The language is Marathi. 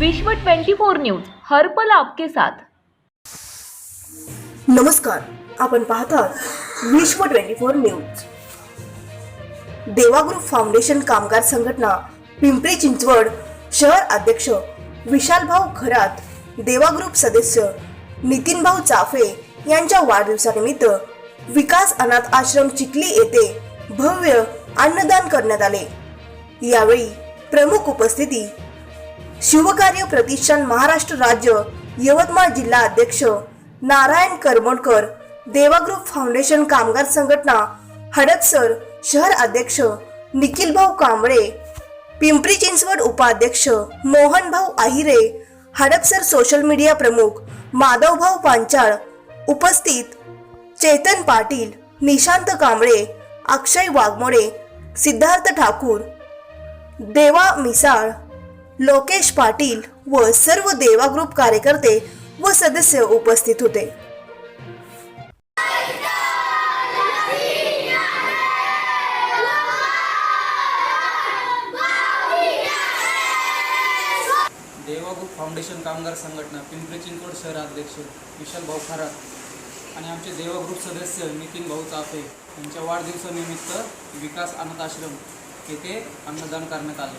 विश्व 24 न्यूज हर्पल आपके साथ. नमस्कार आपण पाहतात Vishwa twenty four news. Deva group foundation कामगार संघटना पिंपरी चिंचवड शहर अध्यक्ष विशालभाऊ खरात देवा ग्रुप सदस्य नितीनभाऊ चाफे यांच्या वाढदिवसानिमित्त विकास अनाथ आश्रम चिखली येथे भव्य अन्नदान करण्यात आले. यावेळी प्रमुख उपस्थिती शिवकार्य प्रतिष्ठान महाराष्ट्र राज्य यवतमाळ जिल्हा अध्यक्ष नारायण करमोडकर देवाग्रुप फाउंडेशन कामगार संघटना हडपसर शहर अध्यक्ष निखिलभाऊ कांबळे पिंपरी चिंचवड उपाध्यक्ष मोहनभाऊ आहिरे हडपसर सोशल मीडिया प्रमुख माधवभाऊ पांचाळ उपस्थित चेतन पाटील निशांत कांबळे अक्षय वाघमोडे सिद्धार्थ ठाकूर देवा मिसाळ लोकेश पाटील व सर्व देवा ग्रुप कार्यकर्ते व सदस्य उपस्थित होते. देवाग्रुप फाउंडेशन कामगार संघटना पिंपरी चिंचवड शहर अध्यक्ष विशाल भाऊ खरात आणि आमचे देवाग्रुप सदस्य नितीन भाऊ चाफे यांच्या वाढदिवसानिमित्त विकास अनाथ आश्रम येथे अन्नदान करण्यात आले.